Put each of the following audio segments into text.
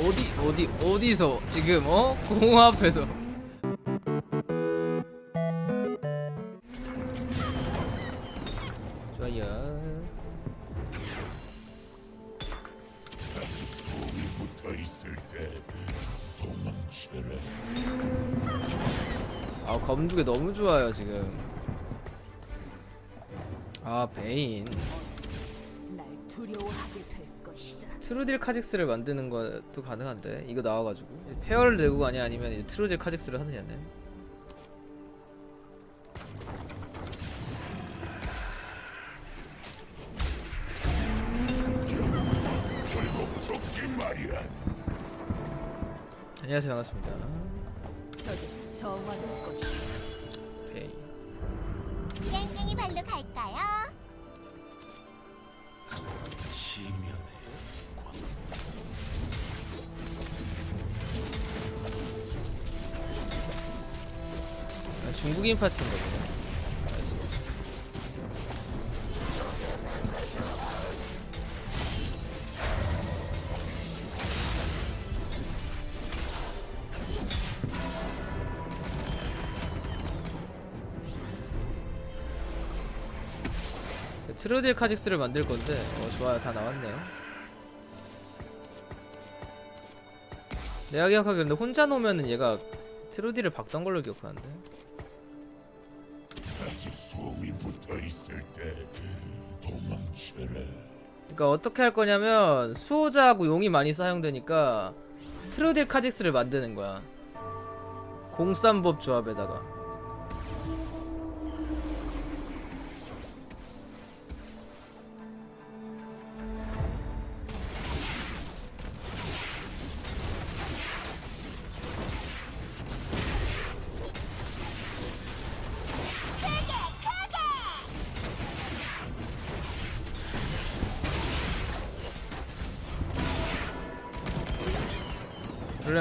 어디 어디 어디서 지금 어? 공허 앞에서. 좋아요. 아 검두개 너무 좋아요 지금. 아 베인 트루딜 카직스를 만드는 것도 가능한데 이거 나와가지고 페어를 내고 가냐 아니면 이제 트루딜 카직스를 하느냐네. 안녕하세요 반갑습니다 저기. 베인 땡땡이 발로 갈까요? 아, 중국인 파티인가 보네 트로딜 카직스를 만들 건데 어 좋아요. 다 나왔네요. 내가 기억하기로는 혼자 놓으면은 얘가 트로디를 박던 걸로 기억하는데 붙어 있을 때 도망쳐라. 그러니까 어떻게 할 거냐면 수호자하고 용이 많이 사용되니까 트로딜 카직스를 만드는 거야 공삼법 조합에다가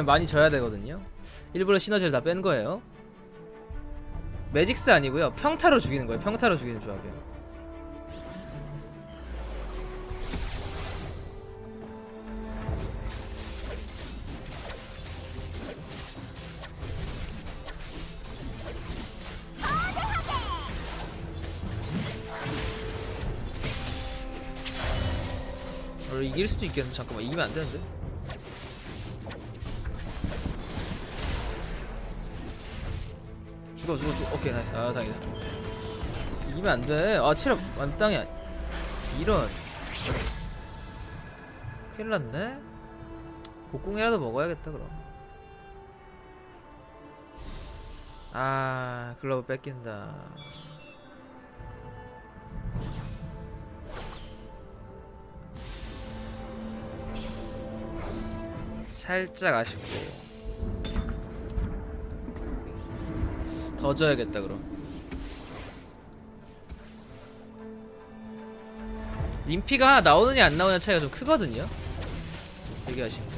많이 져야 되거든요. 일부러 시너지를 다 뺀 거예요. 매직스 아니고요. 평타로 죽이는 거예요. 평타로 죽이는 조합이에요 어, 이길 수도 있겠는데. 잠깐만 이기면 안 되는데 죽어 죽어 죽어 오케이 나이스. 아 다행이다. 이기면 안돼아 체력 아니 이런. 큰일 났네. 복궁이라도 먹어야겠다 그럼. 아 글러브 뺏긴다. 살짝 아쉽고 더 져야겠다 그럼. 림피가 나오느냐 안 나오느냐 차이가 좀 크거든요. 아쉽네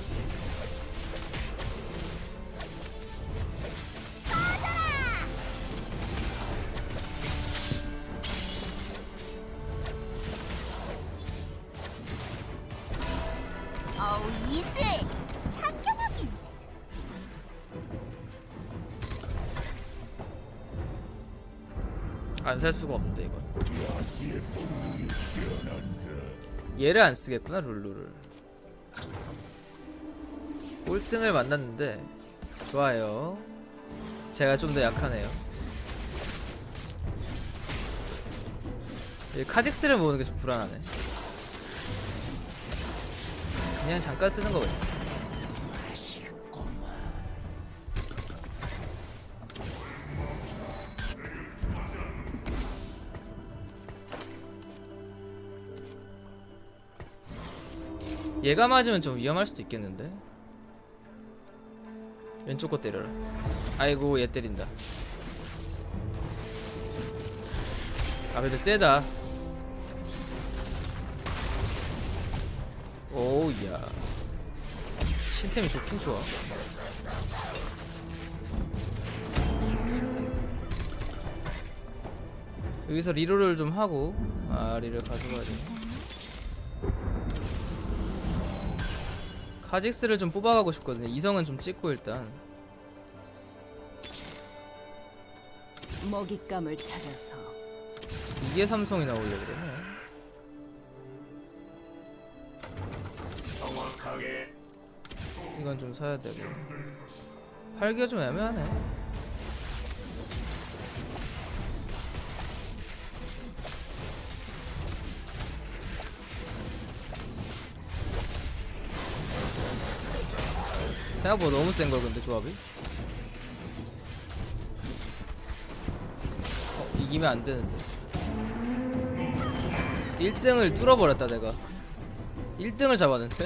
안 살 수가 없는데 이건. 얘를 안 쓰겠구나 룰루를. 꼴등을 만났는데 좋아요. 제가 좀 더 약하네요. 이 카직스를 모으는 게 좀 불안하네. 그냥 잠깐 쓰는 거겠지 얘가 맞으면 좀 위험할 수도 있겠는데? 왼쪽 거 때려라. 아이고 얘 때린다. 아 근데 세다. 오우야. 신템이 좋긴 좋아. 여기서 리로를 좀 하고 아 리를 가져가야 돼 카직스를 좀 뽑아가고 싶거든요. 이성은 좀 찍고 일단. 먹잇감을 찾아서 이게 삼성이 나오려고 그러네. 이건 좀 사야 되고. 팔기가 좀 애매하네. 생각보다 너무 센 걸 근데 조합이. 어, 이기면 안 되는데. 1등을 뚫어버렸다 내가 1등을 잡았는데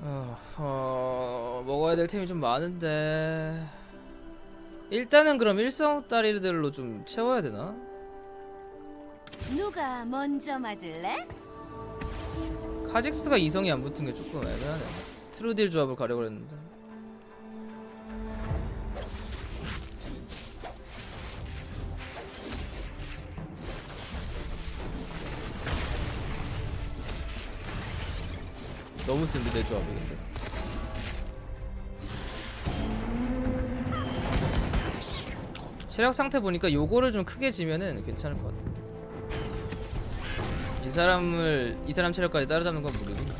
어, 어, 먹어야 될 템이 좀 많은데 일단은 그럼 일성다리들로 좀 채워야 되나? 누가 먼저 맞을래? 카직스가 이성이 안 붙은 게 조금 애매하네. 트루딜 조합을 가려고 했는데. 너무 센데 내 조합이 근데. 체력 상태 보니까 요거를 좀 크게 지면은 괜찮을 것 같아 이 사람을 이 사람 체력까지 따라잡는 건 무리구나.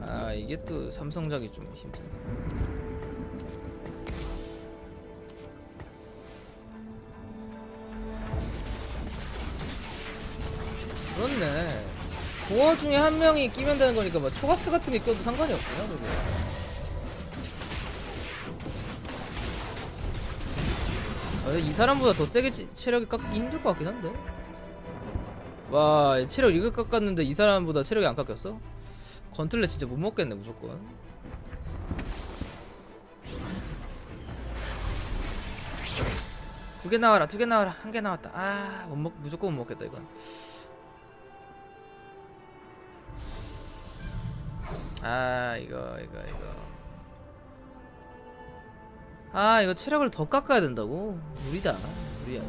아 이게 또 삼성작이 좀 힘드네. 그렇네. 공원 중에 한 명이 끼면 되는 거니까 뭐 초가스 같은 게 껴도 상관이 없구나 그게. 이 사람보다 더 세게 치- 체력이 깎기 힘들 것 같긴 한데. 와, 체력 이거 깎았는데 이 사람보다 체력이 안 깎였어? 건틀레 진짜 못 먹겠네 무조건. 두 개 나와라, 두 개 나와라, 한 개 나왔다. 아, 못 먹, 무조건 못 먹겠다 이건. 아, 이거, 이거, 이거. 아 이거 체력을 더 깎아야 된다고? 무리다 무리야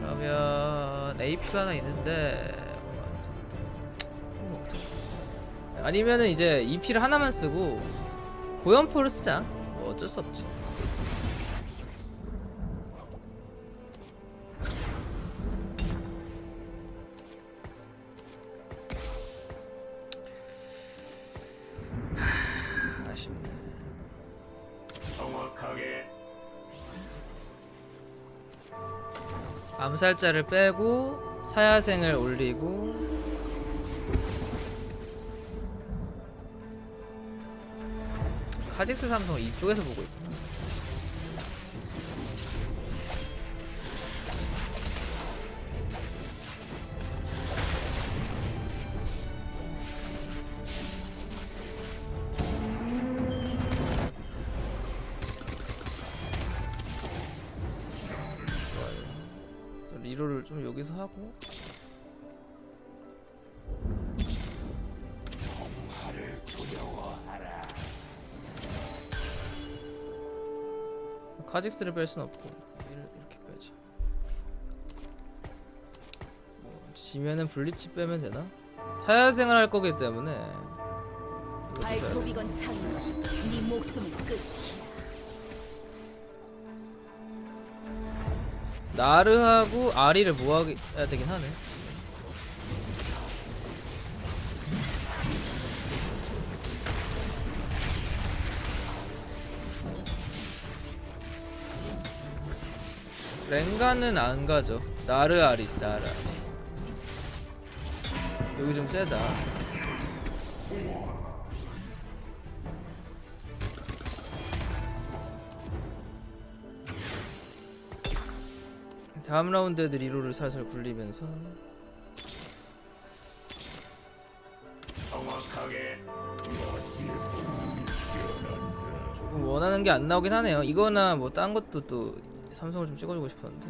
그러면 AP가 하나 있는데 뭐. 아니면은 이제 EP를 하나만 쓰고 고연포를 쓰자 뭐 어쩔 수 없지 암살자를 빼고 사야생을 올리고 카직스 삼성 이쪽에서 보고 있구나 카직스를 뺄 순 없고 이렇게 빼자 뭐, 지면은 블리치 빼면 되나? 사야생을 할 거기 때문에 돼. 발톱이건 창이건 네 목숨은 끝이야 나르하고 아리를 모아야 되긴 하네. 랭가는 안 가죠. 나르 아리, 나르 아리. 여기 좀 세다. 다음 라운드 애들 1호를 살살 굴리면서 조금 원하는 게 안 나오긴 하네요 이거나 뭐 딴 것도 또 삼성을 좀 찍어주고 싶었는데.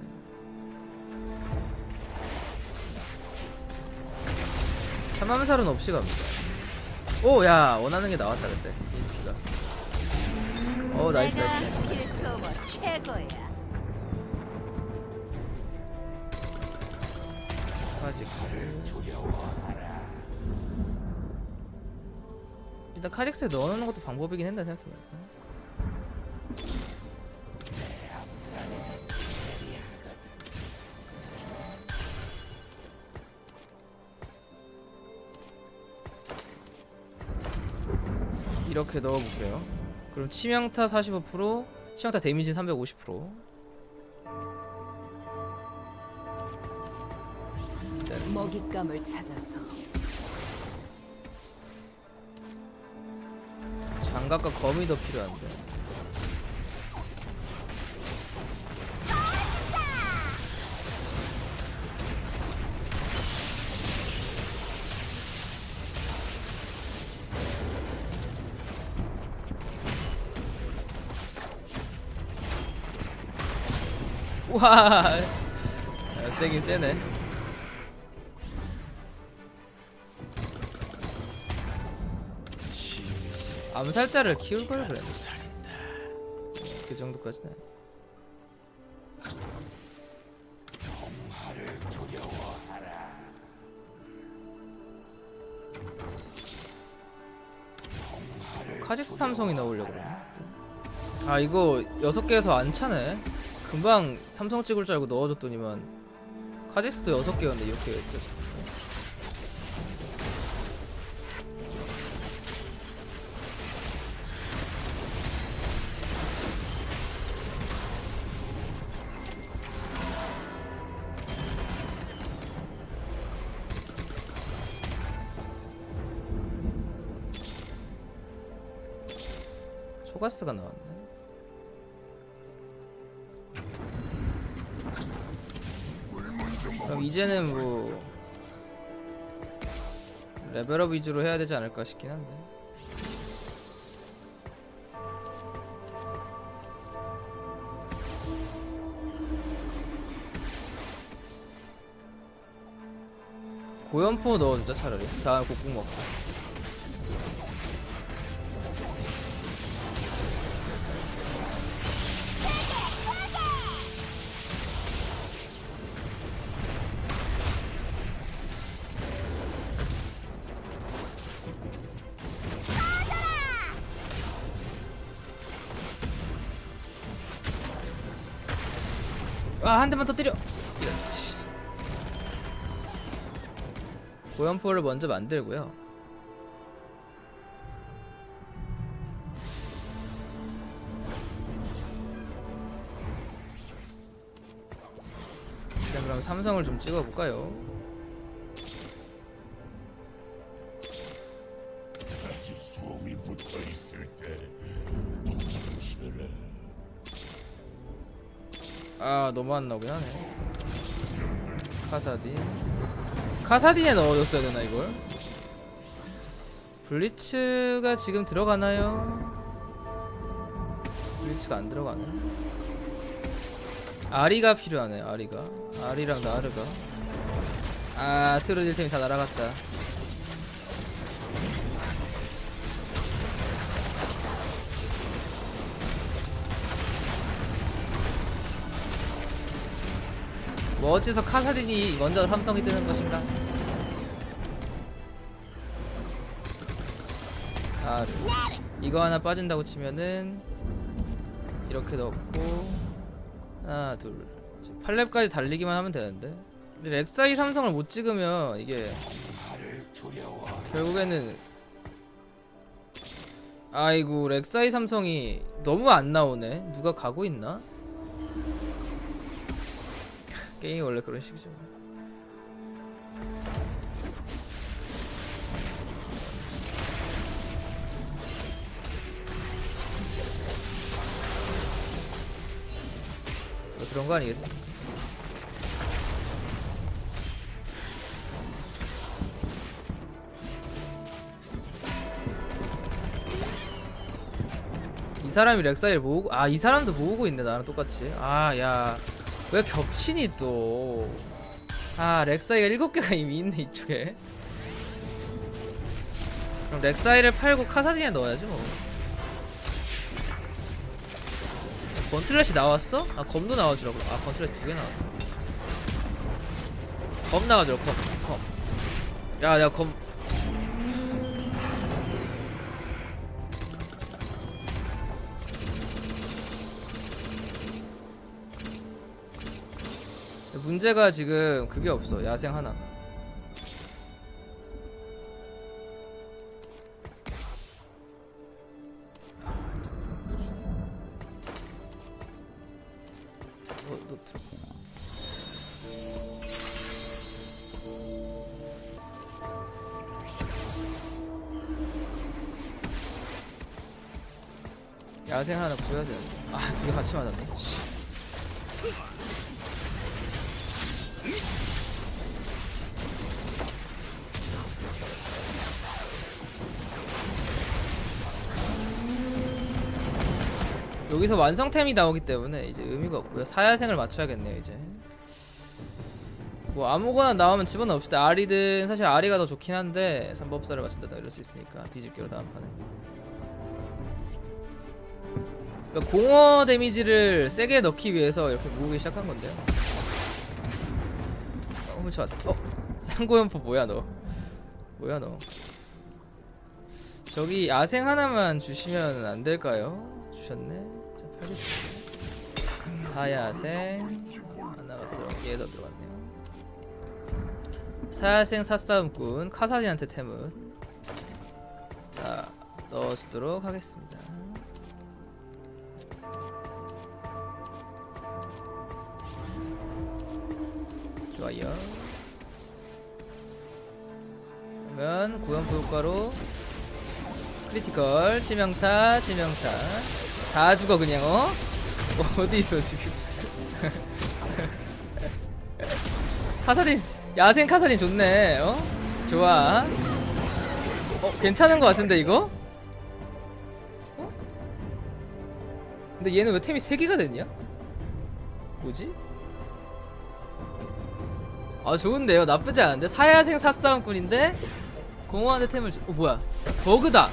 삼함살은 없이 갑니다. 오야 원하는 게 나왔다 그때. 인기가. 어 나이스 나이스 나이스. 카직스. 일단 카직스에 넣어놓는 것도 방법이긴 했다 생각해보니까 이렇게 넣어볼게요. 그럼 치명타 45% 치명타 데미지 350% 먹잇감을 찾아서. 장갑과 검이 더 필요한데. 와, 야, 세긴 세네. 암살자를 키울 걸 그랬네. 그 정도까지는. 카직스 삼성이 나오려고 그러네. 아 이거 여섯 개에서 안 차네. 금방 삼성 찍을 줄 알고 넣어줬더니만 카직스도 여섯 개였는데 이렇게 또- 초가스가 나왔네. 그럼 이제는 뭐 레벨업 위주로 해야 되지 않을까 싶긴 한데. 고연포 넣어주자 차라리. 다음 곡국 먹자. 대만 더 때려. 이렇지. 고연포를 먼저 만들고요. 일단 그럼 삼성을 좀 찍어볼까요? 너무 안 나오긴 하네. 카사딘. 카사딘에 넣어줬어야 되나 이걸? 블리츠가 지금 들어가나요? 블리츠가 안 들어가네. 아리가 필요하네 아리가. 아리랑 나르가. 아 트루딜템이 다 날아갔다 뭐 어째서 카사딘이 먼저 삼성이 뜨는 것인가? 아, 이거 하나 빠진다고 치면은 이렇게 넣고 하나, 둘, 8렙까지 달리기만 하면 되는데. 근데 렉사이 삼성을 못 찍으면 이게 결국에는 아이고 렉사이 삼성이 너무 안 나오네. 누가 가고 있나? 게임이 원래 그런 식이죠. 뭐 그런 거 아니겠습니까? 이 사람이 렉사이를 모으고 아 이 사람도 모으고 있네 나랑 똑같이 아야 왜 겹치니 또 아 렉사이가 일곱 개가 이미 있네 이쪽에. 그럼 렉사이를 팔고 카사딘에 넣어야지 뭐. 건틀렛이 나왔어? 아 검도 나와주라고. 아 건틀렛 두 개 나왔네. 검 나와줘 검검야 내가 검 문제가 지금 그게 없어 야생 너 들어. 야생 하나 구해야 돼. 아, 두 개 같이 맞았네. 씨. 여기서 완성템이 나오기 때문에 이제 의미가 없고요. 사야생을 맞춰야겠네요, 이제. 뭐 아무거나 나오면 집어넣읍시다. 아리든 사실 아리가 더 좋긴 한데 삼법사를 맞춘다 이럴 수 있으니까 뒤집기로 다음 판에. 그러니까 공허 데미지를 세게 넣기 위해서 이렇게 모으기 시작한 건데요. 어, 훔쳐 왔다. 어, 상고연포 뭐야 너? 뭐야 너? 저기 야생 하나만 주시면 안 될까요? 주셨네. 사야생 하나가 들어, 얘도 들어갔네요. 사야생 사싸움꾼 카사딘한테 템은 자 넣어주도록 하겠습니다. 좋아요. 그러면 고연포 효과로 크리티컬 치명타 치명타 다 죽어 그냥 어? 어디 있어 지금 카사딘 야생 카사딘 좋네 어? 좋아 어 괜찮은 거 같은데 이거? 어? 근데 얘는 왜 템이 3개가 됐냐? 뭐지? 아 좋은데요 나쁘지 않은데 사야생 사싸움꾼인데 공허한테 템을 주... 어 뭐야 버그다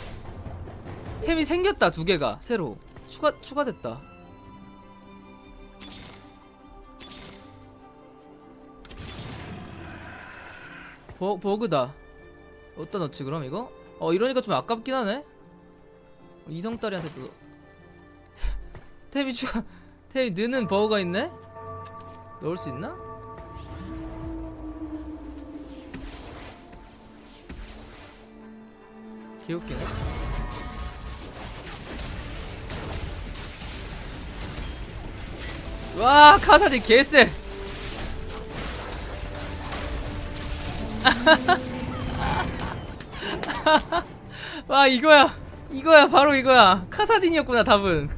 템이 생겼다 두 개가 새로 추가 추가됐다 버, 버그다 어디다 넣지 그럼 이거? 어 이러니까 좀 아깝긴 하네 이성딸이한테 또 템이 추가 템이 느는 버그가 있네? 넣을 수 있나? 개웃기네 와 카사딘 개쎄. 와 이거야. 이거야 바로 이거야. 카사딘이었구나 답은.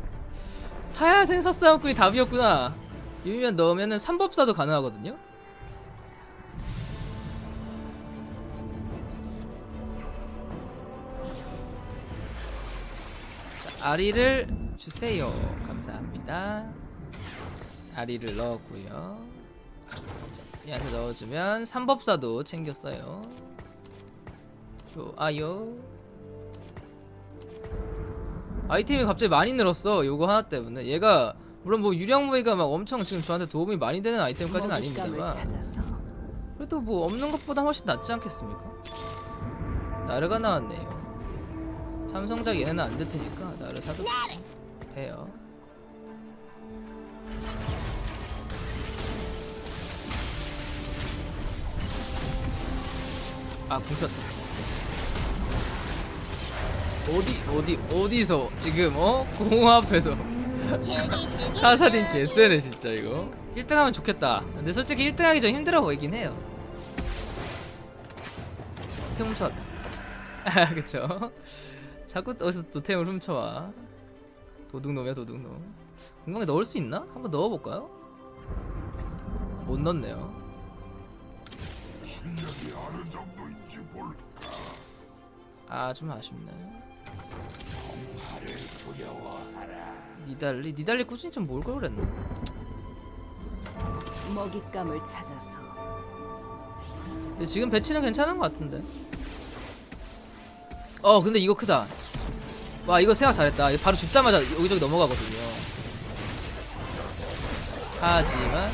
사야생 서싸움꾼이 답이었구나. 유미면 넣으면은 삼법사도 가능하거든요? 자, 아리를 주세요. 감사합니다 아리를 넣었고요. 이 안에 넣어주면 삼법사도 챙겼어요. 좋아요. 아이템이 갑자기 많이 늘었어 요거 하나 때문에. 얘가 물론 뭐 유령 무기가 막 엄청 지금 저한테 도움이 많이 되는 아이템까지는 아닙니다만. 그래도 뭐 없는 것보다 훨씬 낫지 않겠습니까? 나르가 나왔네요. 삼성작 얘네는 안 될 테니까 나를 사도 해요 아 궁켰다 어디 어디 어디서 지금 어? 공호 앞에서. 사살인 개쎄네 진짜 이거. 1등 하면 좋겠다. 근데 솔직히 1등 하기 좀 힘들어 보이긴 해요. 템 훔쳐왔다. 아 그쵸? 자꾸 또 어디서 또 템을 훔쳐와. 도둑놈이야 도둑놈. 공방에 넣을 수 있나? 한번 넣어볼까요? 못 넣네요 아 좀 아쉽네. 니달리 니달리 꾸준히 좀 몰걸 그랬나? 먹잇감을 찾아서 근데 지금 배치는 괜찮은 것 같은데. 어, 근데 이거 크다. 와, 이거 생각 잘했다. 바로 죽자마자 여기저기 넘어가거든요. 하지만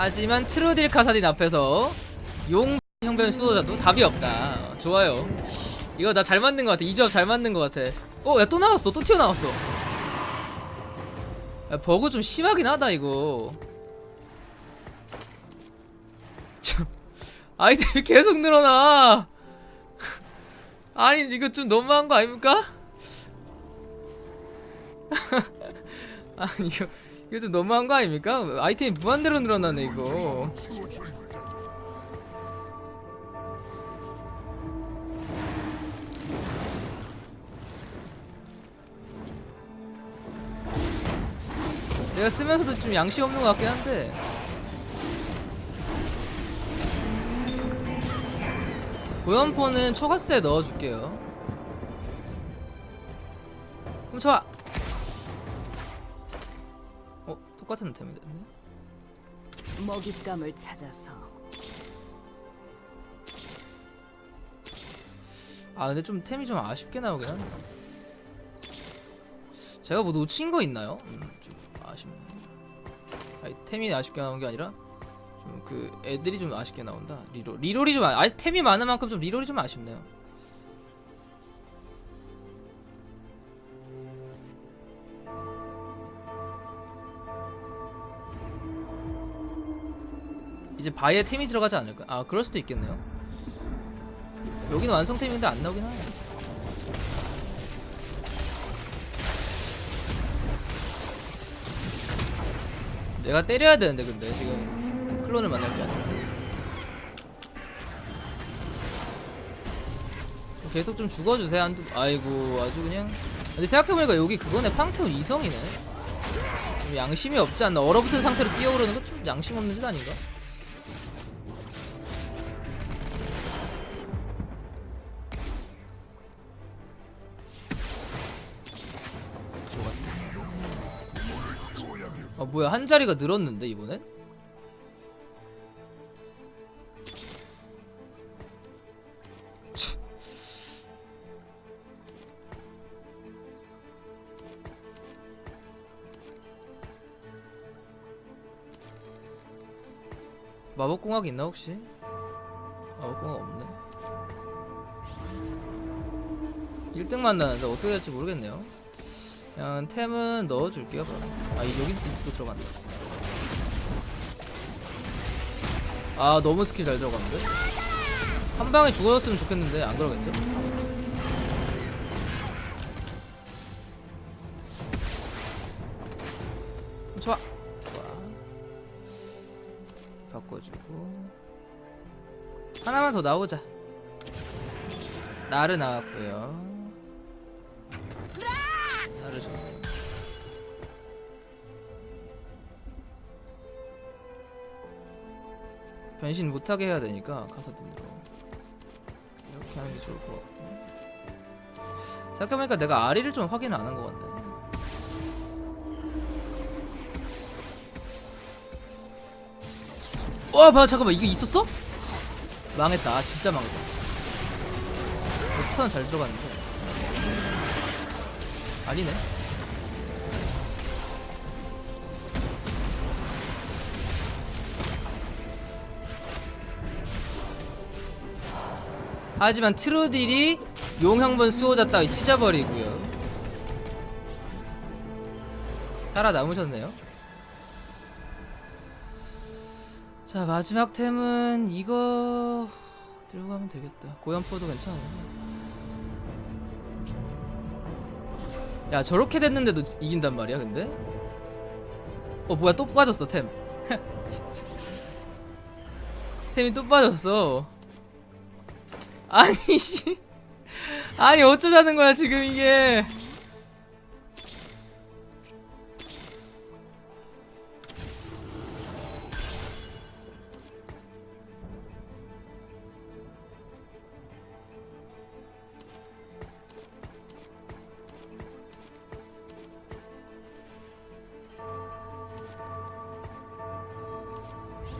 하지만 트루딜 카사딘 앞에서 용 형변 수호자도 답이 없다. 어, 좋아요. 이거 나잘 만든 것 같아. 이 조합 잘 만든 것 같아. 어, 야 또 나왔어. 또 튀어나왔어. 야, 버그 좀 심하긴 하다 이거. 참, 아이템이 계속 늘어나. 아니 이거 좀 너무한 거 아닙니까? 아니 이거 이거 좀 너무한 거 아닙니까? 아이템이 무한대로 늘어나네 이거. 내가 쓰면서도 좀 양심 없는 것 같긴 한데. 고연포는 초가스에 넣어줄게요. 그럼 좋 똑같은 템이 됐네. 먹잇감을 찾아서 아 근데 좀 템이 좀 아쉽게 나오긴 한다. 제가 뭐 놓친 거 있나요? 음, 좀 아쉽네. 아니 템이 아쉽게 나온 게 아니라 좀 그 애들이 좀 아쉽게 나온다. 리롤 리롤이 좀 아, 템이 많은 만큼 좀 리롤이 좀 아쉽네요. 이제 바에 템이 들어가지 않을까? 아 그럴 수도 있겠네요. 여기는 완성템인데 안 나오긴 하네. 내가 때려야 되는데 근데 지금 클론을 만날 게 아니라 계속 좀 죽어주세요 한두 아이고 아주 그냥 근데 생각해보니까 여기 그거네 팡테온 이성이네 좀 양심이 없지 않나 얼어붙은 상태로 뛰어오르는 거 좀 양심 없는 짓 아닌가? 뭐야 한 자리가 늘었는데 이번엔? 치. 마법공학 있나 혹시? 마법공학 없네 1등 만나는데 어떻게 될지 모르겠네요 그냥 템은 넣어줄게요 그럼. 아 이- 여기 또 들어간다. 아 너무 스킬 잘 들어갔는데? 한 방에 죽어졌으면 좋겠는데 안 그러겠죠? 좋아. 좋아. 바꿔주고. 하나만 더 나오자. 나를 나왔고요 변신 못하게 해야 되니까 카사딘으로 이렇게 하는 게 좋을 것 같고. 생각해보니까 내가 아리를 좀 확인 안 한 것 같네. 와 봐, 잠깐만 이거 있었어? 망했다. 아, 진짜 망했다. 어, 스턴 잘 들어갔는데. 아니네 하지만 트루딜이 용형본 수호자 따위 찢어버리고요. 살아남으셨네요. 자 마지막 템은 이거 들고 가면 되겠다. 고연포도 괜찮아요. 야 저렇게 됐는데도 이긴단 말이야 근데? 어 뭐야 또 빠졌어 템. 템이 또 빠졌어 아니 씨. 아니 어쩌자는 거야 지금 이게.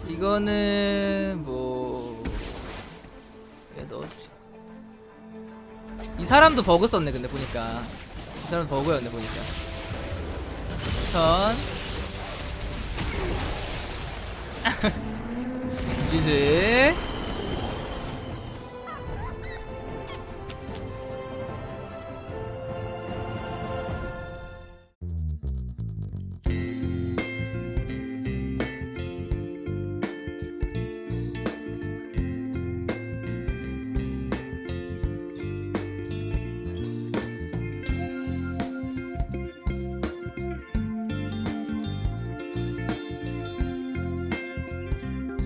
이거는 뭐 사람도 버그 썼네 근데 보니까. 사람 버그였네 보니까. 턴. 이제